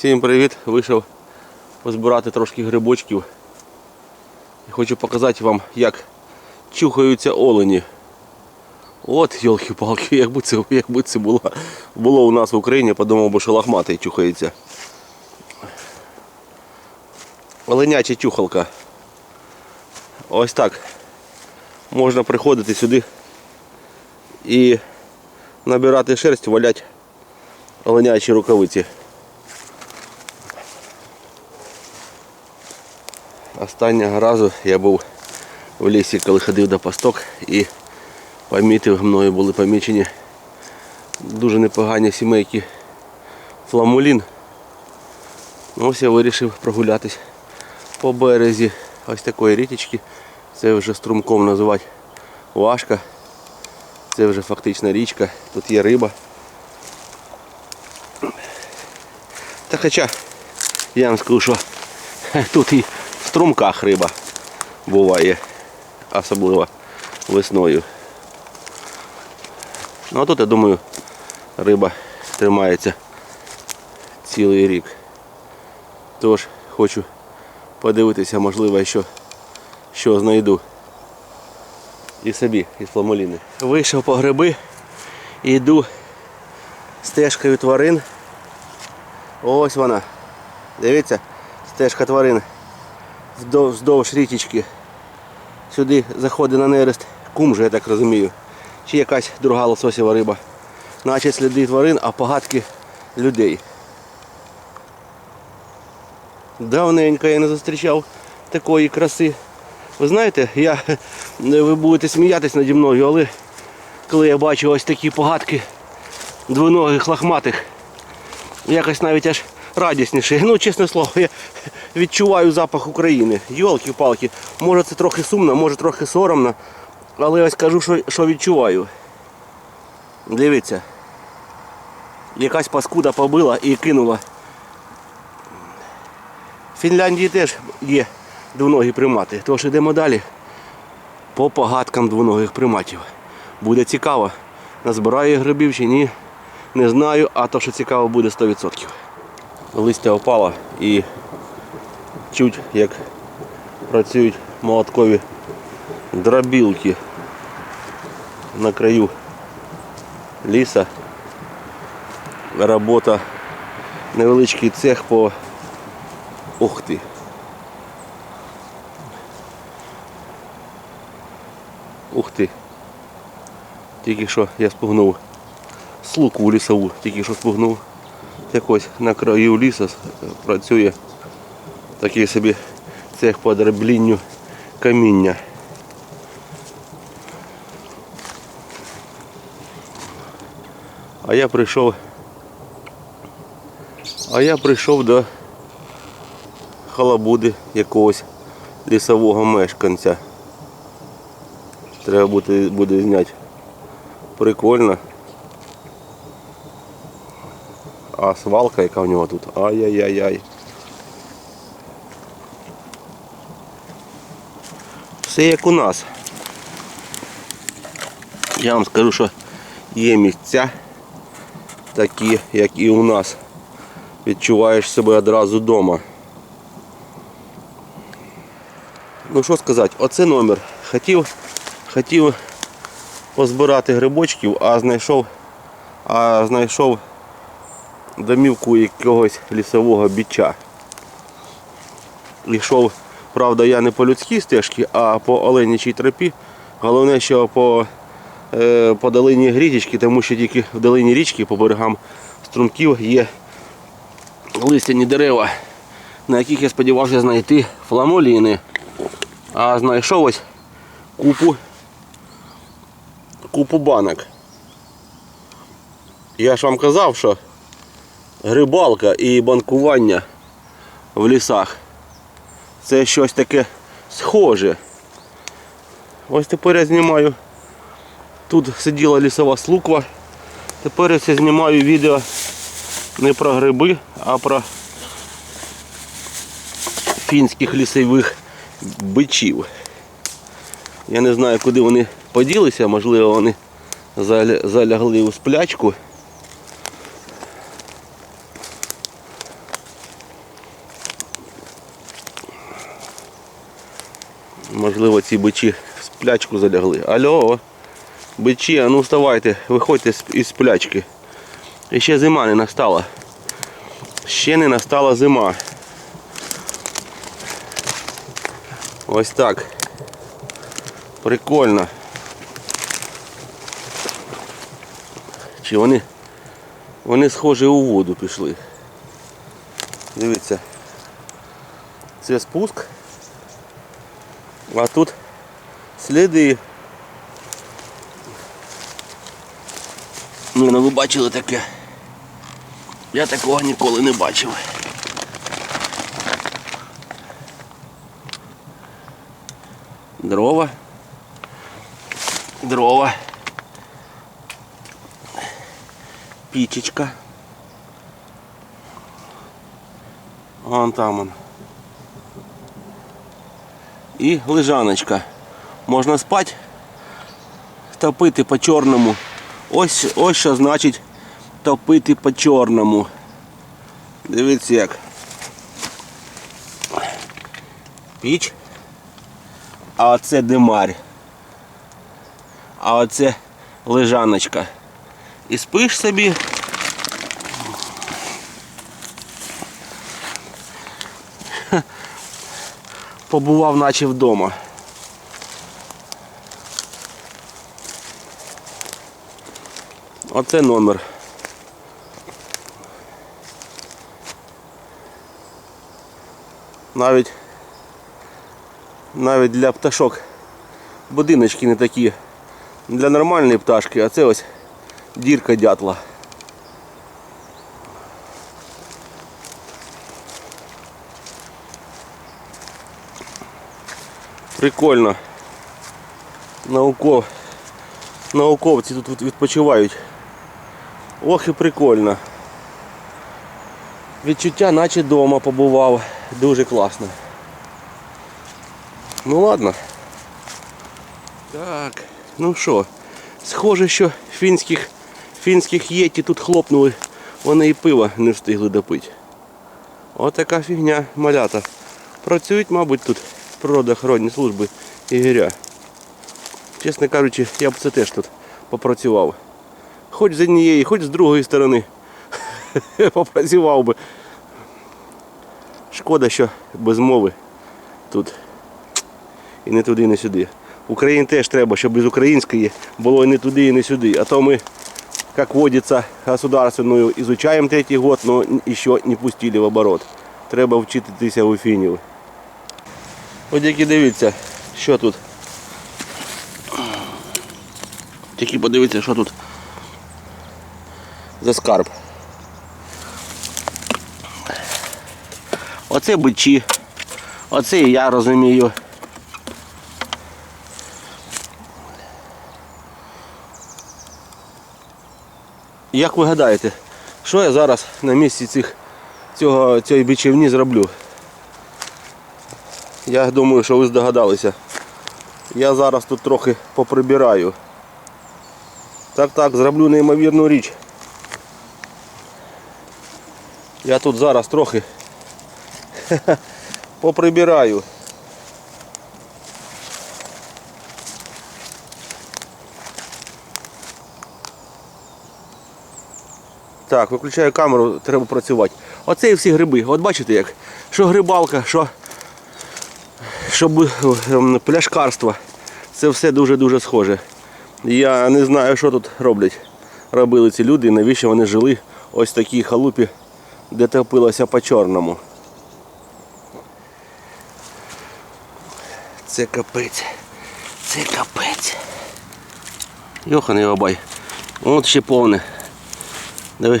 Всім привіт! Вийшов позбирати трошки грибочків. І хочу показати вам, як чухаються олені. От, йолки-палки, якби це, якби це було, було у нас в Україні, подумав би, що лохматий чухається. Оленяча чухалка. Ось так. Можна приходити сюди і набирати шерсть, валять оленячі рукавиці. Останнього разу я був в лісі, коли ходив до пасток і помітив, мною були помічені дуже непогані сімейки фламулін. Ось я вирішив прогулятись по березі ось такої річечки. Це вже струмком називати Вашка. Це вже фактично річка, тут є риба. Та хоча я вам скажу, що тут і в струмках риба буває, особливо весною. Ну а тут, я думаю, риба тримається цілий рік. Тож хочу подивитися, можливо, що, що знайду. І собі із фламоліни. Вийшов по гриби і йду стежкою тварин. Ось вона. Дивіться, стежка тварин вздовж, річечки. Сюди заходить на нерест кумжа, я так розумію. Чи якась друга лососєва риба. Наче сліди тварин, а погадки людей. Давненько я не зустрічав такої краси. Ви знаєте, я, ви будете сміятись наді мною, але коли я бачу ось такі погадки двоногих лохматих, якось навіть аж радісніше. Ну, чесне слово, я відчуваю запах України. Йолки-палки. Може це трохи сумно, може трохи соромно, але ось кажу, що, що відчуваю. Дивіться. Якась паскуда побила і кинула. В Фінляндії теж є двоногі примати. Тож йдемо далі по погадкам двоногих приматів. Буде цікаво. Назбираю грибів чи ні. Не знаю, а то, що цікаво, буде 100%. Листя опало і чуть як працюють молоткові дробілки на краю ліса. Робота, невеличкий цех по Ух ти. Ух ти. Тільки що я спугнув слуку лісову, тільки що спугнув. Якось на краю лісу працює такий собі цех по дроблінню каміння. А я прийшов. А я прийшов до халабуди якогось лісового мешканця. Треба буде, буде зняти. Прикольно. А свалка яка в нього тут. Ай-яй-яй-яй. Все як у нас. Я вам скажу, що є місця такі, як і у нас. Відчуваєш себе одразу вдома. Ну що сказати, оце номер. Хотів, хотів позбирати грибочків, а знайшов, а знайшов домівку якогось лісового біча. Йшов, правда, я не по людській стежці, а по оленячій тропі. Головне, що по, е, по долині річки, тому що тільки в долині річки по берегам струмків є листяні дерева, на яких я сподівався знайти фламоліни. А знайшов ось купу купу банок. Я ж вам казав, що грибалка і банкування в лісах це щось таке схоже. Ось тепер я знімаю. Тут сиділа лісова слуква. Тепер я знімаю відео не про гриби, а про фінських лісових бичів. Я не знаю, куди вони поділися, можливо, вони залягли у сплячку. Можливо, ці бичі в сплячку залягли. Алло, бичі, а ну вставайте, виходьте із сплячки. І ще зима не настала. Ще не настала зима. Ось так. Прикольно. Чи вони, вони схожі у воду пішли. Дивіться. Це спуск. А тут сліди. Ну, ну ви бачили таке. Я такого ніколи не бачив. Дрова. Дрова. Пічечка. Вон там он. І лежаночка. Можна спати, топити по чорному. Ось ось що значить топити по чорному. Дивіться як. Піч. А оце димарь. А оце лежаночка. І спиш собі. Побував наче вдома. Оце номер. Навіть навіть для пташок будиночки не такі для нормальної пташки, а це ось дірка дятла. Прикольно. Науков... Науковці тут відпочивають. Ох і прикольно. Відчуття наче вдома побував. Дуже класно. Ну ладно. Так, ну що, схоже, що фінських, фінських єті тут хлопнули, вони і пива не встигли допити. Отака фігня малята. Працюють, мабуть, тут природоохоронні служби ігоря. Чесно кажучи, я б це теж тут попрацював. Хоч з однієї, хоч з другої сторони. попрацював би. Шкода, що без мови тут. І не туди, і не сюди. Україні теж треба, щоб без української було і не туди, і не сюди. А то ми, як водиться, государственную изучаем третій год, но ще не пустили в оборот. Треба вчитися у фінів. От які дивіться, що тут. Тільки подивіться, що тут за скарб. Оце бичі. Оце і я розумію. Як ви гадаєте, що я зараз на місці цих, цього, цієї бичівні зроблю? Я думаю, що ви здогадалися. Я зараз тут трохи поприбираю. Так, так, зроблю неймовірну річ. Я тут зараз трохи поприбираю. Так, виключаю камеру, треба працювати. Оце і всі гриби. От бачите як? Що грибалка, що, що бу- ем, пляшкарство. Це все дуже-дуже схоже. Я не знаю, що тут роблять. Робили ці люди і навіщо вони жили ось такій халупі, де топилося по-чорному. Це капець. Це капець. Йоханий обай. От ще повне. Диви.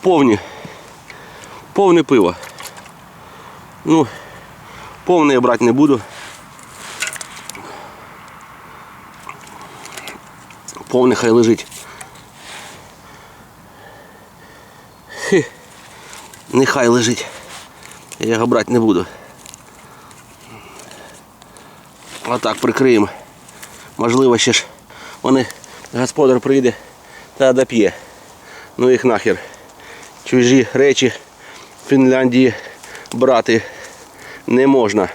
Повні. Повне пиво. Ну, повне я брати не буду. Повне хай лежить. Хе. Нехай лежить. Я його брати не буду. Отак прикриємо. Можливо, ще ж вони господар прийде та доп'є. Ну їх нахер. Чужі речі Фінляндії брати не можна.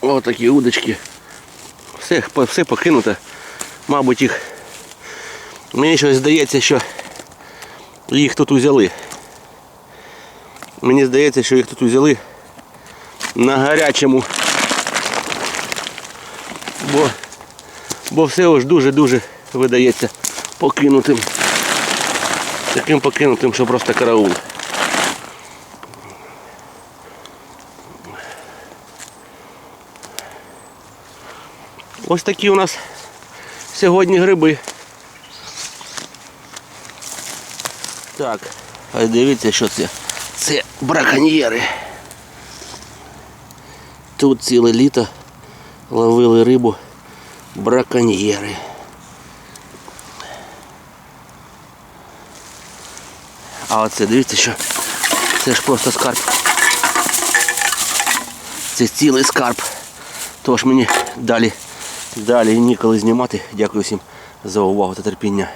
Ось такі удочки. Все, все покинуто. Мабуть, їх. Мені щось здається, що їх тут узяли. Мені здається, що їх тут узяли на гарячому. Бо, бо все ж дуже-дуже видається покинутим. Таким покинутим, що просто караул. Ось такі у нас сьогодні гриби. Так, а дивіться, що це. Це браконьєри. Тут ціле літо ловили рибу браконьєри. А оце дивіться, що це ж просто скарб. Це цілий скарб. Тож мені далі, далі ніколи знімати. Дякую всім за увагу та терпіння.